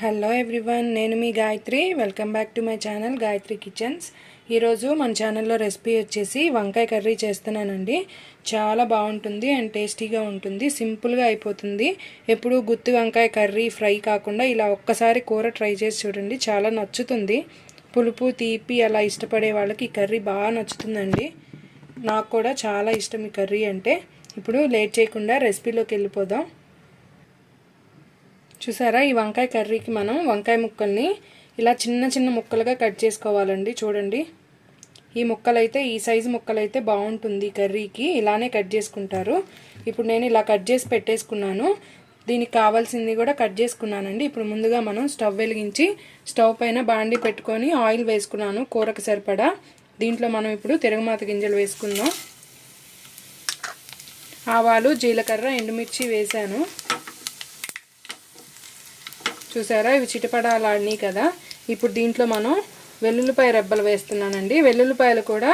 Hello everyone నేను మీ Gayathri. Welcome back to my channel Gayathri kitchens ఈరోజు మన ఛానల్లో రెసిపీ వచ్చేసి వంకాయ కర్రీ చేస్తున్నానండి. చాలా బాగుంటుంది అండ్ టేస్టీగా ఉంటుంది. సింపుల్గా అయిపోతుంది. ఎప్పుడు గుత్తి వంకాయ కర్రీ ఫ్రై కాకుండా ఇలా ఒక్కసారి కూర ట్రై చేసి చూడండి. చాలా నచ్చుతుంది. పులుపు తీపి అలా ఇష్టపడే వాళ్ళకి ఈ కర్రీ బాగా నచ్చుతుందండి. నాకు కూడా చాలా ఇష్టం ఈ కర్రీ అంటే. ఇప్పుడు లేట్ చేయకుండా రెసిపీలోకి వెళ్ళిపోదాం. చూసారా? ఈ వంకాయ కర్రీకి మనం వంకాయ ముక్కల్ని ఇలా చిన్న చిన్న ముక్కలుగా కట్ చేసుకోవాలండి. చూడండి. ఈ ముక్కలైతే ఈ సైజు ముక్కలైతే బాగుంటుంది కర్రీకి. ఇలానే కట్ చేసుకుంటారు. ఇప్పుడు నేను ఇలా కట్ చేసి పెట్టేసుకున్నాను. దీనికి కావాల్సింది కూడా కట్ చేసుకున్నానండి. ఇప్పుడు ముందుగా మనం స్టవ్ వెలిగించి స్టవ్ పైన బాండి పెట్టుకొని ఆయిల్ వేసుకున్నాను కూరకు సరిపడా. దీంట్లో మనం ఇప్పుడు తిరగమాత గింజలు వేసుకుందాం. ఆవాలు జీలకర్ర ఎండుమిర్చి వేసాను చూసారా? ఇవి చిటపడాలాడినాయి కదా? ఇప్పుడు దీంట్లో మనం వెల్లుల్లిపాయ రెబ్బలు వేస్తున్నానండి. వెల్లుల్లిపాయలు కూడా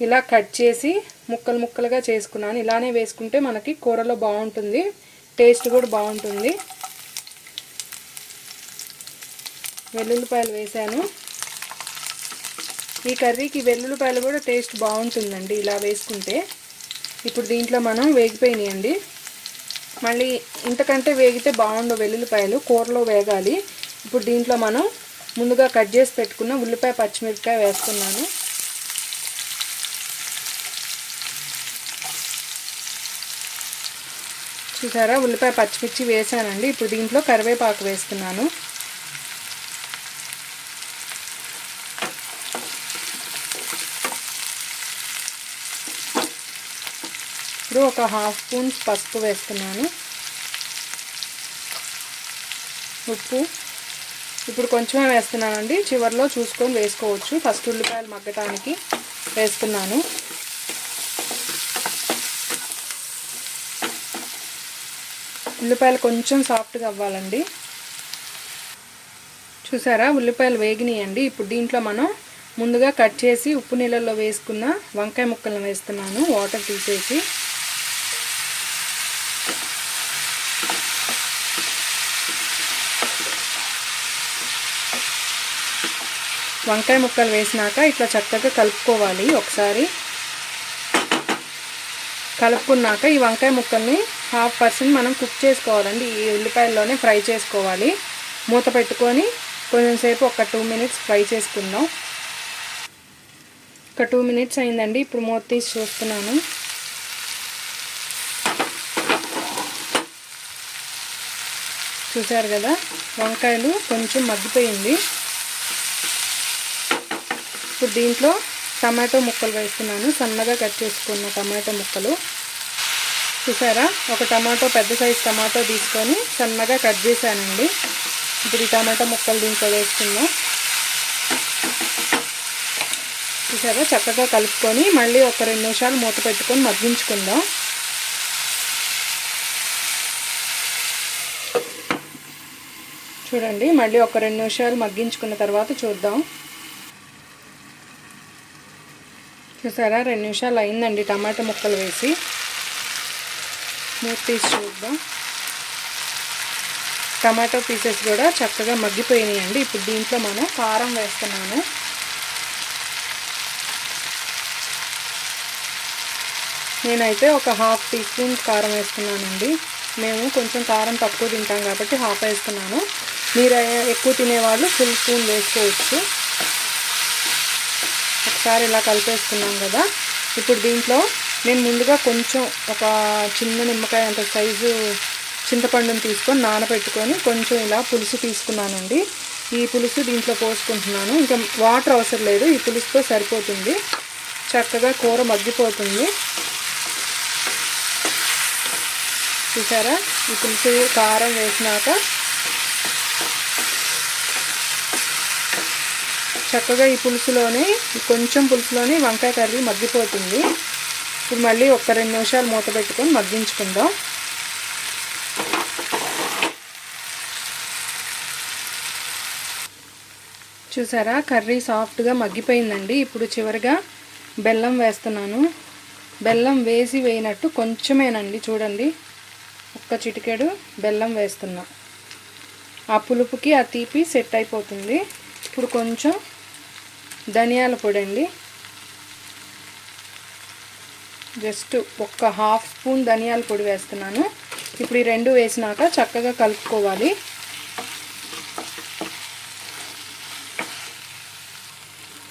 ఇలా కట్ చేసి ముక్కలు ముక్కలుగా చేసుకున్నాను. ఇలానే వేసుకుంటే మనకి కూరలో బాగుంటుంది. టేస్ట్ కూడా బాగుంటుంది. వెల్లుల్లిపాయలు వేసాను ఈ కర్రీకి వెల్లుల్లిపాయలు కూడా టేస్ట్ బాగుంటుందండి ఇలా వేసుకుంటే. ఇప్పుడు దీంట్లో మనం వేగిపోయినాయండి. మళ్ళీ ఇంతకంటే వేగితే బాగుండవు వెల్లుల్లిపాయలు కూరలో వేగాలి. ఇప్పుడు దీంట్లో మనం ముందుగా కట్ చేసి పెట్టుకున్న ఉల్లిపాయ పచ్చిమిరపకాయ వేస్తున్నాను. చూసారా? ఉల్లిపాయ పచ్చిమిర్చి వేసానండి. ఇప్పుడు దీంట్లో కరివేపాకు వేస్తున్నాను. ఇప్పుడు ఒక హాఫ్ స్పూన్ పసుపు వేస్తున్నాను. ఉప్పు. ఇప్పుడు కొంచెమే వేస్తున్నానండి. చివరిలో చూసుకొని వేసుకోవచ్చు. ఫస్ట్ ఉల్లిపాయలు మగ్గటానికి వేస్తున్నాను. ఉల్లిపాయలు కొంచెం సాఫ్ట్గా అవ్వాలండి. చూసారా? ఉల్లిపాయలు వేగినాయండి. ఇప్పుడు దీంట్లో మనం ముందుగా కట్ చేసి ఉప్పు నీళ్ళల్లో వేసుకున్న వంకాయ ముక్కలను వేస్తున్నాను. వాటర్ తీసేసి. వంకాయ ముక్కలు వేసినాక ఇట్లా చక్కగా కలుపుకోవాలి ఒకసారి. కలుపుకున్నాక ఈ వంకాయ ముక్కల్ని హాఫ్ పర్సెంట్ మనం కుక్ చేసుకోవాలండి. ఈ ఉల్లిపాయల్లోనే ఫ్రై చేసుకోవాలి. మూత పెట్టుకొని కొంచెంసేపు ఒక టూ మినిట్స్ ఫ్రై చేసుకుందాం. ఒక టూ మినిట్స్ అయిందండి. ఇప్పుడు మూత తీసి చూస్తున్నాను. చూసారు కదా? వంకాయలు కొంచెం మగ్గిపోయింది. ఇప్పుడు దీంట్లో టమాటో ముక్కలు వేస్తున్నాను. సన్నగా కట్ చేసుకున్న టమాటో ముక్కలు. చూసారా? ఒక టమాటో పెద్ద సైజు టమాటో తీసుకొని సన్నగా కట్ చేశానండి. ఇప్పుడు ఈ టమాటో ముక్కలు దీంట్లో వేసుకుందాం చూసారా? చక్కగా కలుపుకొని మళ్ళీ ఒక రెండు నిమిషాలు మూత పెట్టుకొని మగ్గించుకుందాం. చూడండి మళ్ళీ ఒక రెండు నిమిషాలు మగ్గించుకున్న తర్వాత చూద్దాం. చూసారా? రెండు నిమిషాలు అయిందండి టమాటా ముక్కలు వేసి. మూత తీసి చూద్దాం. టమాటో పీసెస్ కూడా చక్కగా మగ్గిపోయినాయండి. ఇప్పుడు దీంట్లో మనం కారం వేస్తున్నాను. నేనైతే ఒక హాఫ్ టీ స్పూన్ కారం వేస్తున్నానండి. మేము కొంచెం కారం తక్కువ తింటాం కాబట్టి హాఫ్ వేస్తున్నాను. మీరు ఎక్కువ తినేవాళ్ళు ఫుల్ స్పూన్ వేసుకోవచ్చు. ఒకసారి ఇలా కలిపేసుకున్నాం కదా. ఇప్పుడు దీంట్లో నేను ముందుగా కొంచెం ఒక చిన్న నిమ్మకాయ అంత సైజు చింతపండుని తీసుకొని నానబెట్టుకొని కొంచెం ఇలా పులుసు తీసుకున్నానండి. ఈ పులుసు దీంట్లో పోసుకుంటున్నాను. ఇంకా వాటర్ అవసరం లేదు. ఈ పులుసుతో సరిపోతుంది. చక్కగా కూర మగ్గిపోతుంది. చూసారా? ఈ పులుసు కారం వేసినాక చక్కగా ఈ పులుసులోనే కొంచెం పులుసులోనే వంకాయ కర్రీ మగ్గిపోతుంది. ఇప్పుడు మళ్ళీ ఒక రెండు నిమిషాలు మూత పెట్టుకొని మగ్గించుకుందాం. చూసారా? కర్రీ సాఫ్ట్గా మగ్గిపోయిందండి. ఇప్పుడు చివరిగా బెల్లం వేస్తున్నాను. బెల్లం వేసి వేయినట్టు కొంచెమేనండి. చూడండి. ఒక్క చిటికెడు బెల్లం వేస్తున్నా. ఆ పులుపుకి ఆ తీపి సెట్ అయిపోతుంది. ఇప్పుడు కొంచెం ధనియాల పొడి అండి. జస్ట్ ఒక్క హాఫ్ స్పూన్ ధనియాల పొడి వేస్తున్నాను. ఇప్పుడు ఈ రెండు వేసినాక చక్కగా కలుపుకోవాలి.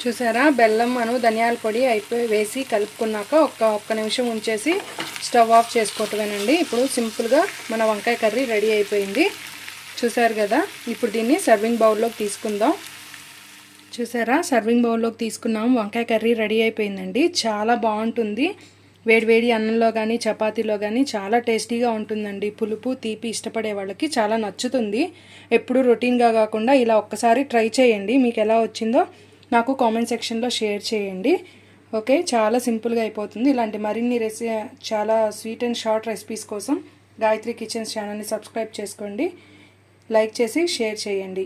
చూసారా? బెల్లం అను ధనియాల పొడి అయిపోయి వేసి కలుపుకున్నాక ఒక్క ఒక్క నిమిషం ఉంచేసి స్టవ్ ఆఫ్ చేసుకోవటమేనండి. ఇప్పుడు సింపుల్గా మన వంకాయ కర్రీ రెడీ అయిపోయింది. చూసారు కదా? ఇప్పుడు దీన్ని సర్వింగ్ బౌల్లోకి తీసుకుందాం. చూసారా? సర్వింగ్ బౌల్లోకి తీసుకున్నాం. వంకాయ కర్రీ రెడీ అయిపోయిందండి. చాలా బాగుంటుంది. వేడివేడి అన్నంలో కానీ చపాతీలో కానీ చాలా టేస్టీగా ఉంటుందండి. పులుపు తీపి ఇష్టపడే వాళ్ళకి చాలా నచ్చుతుంది. ఎప్పుడు రొటీన్గా కాకుండా ఇలా ఒక్కసారి ట్రై చేయండి. మీకు ఎలా వచ్చిందో నాకు కామెంట్ సెక్షన్లో షేర్ చేయండి. ఓకే? చాలా సింపుల్గా అయిపోతుంది. ఇలాంటి మరిన్ని రెసి చాలా స్వీట్ అండ్ షార్ట్ రెసిపీస్ కోసం గాయత్రి కిచెన్స్ ఛానల్ని సబ్స్క్రైబ్ చేసుకోండి. లైక్ చేసి షేర్ చేయండి.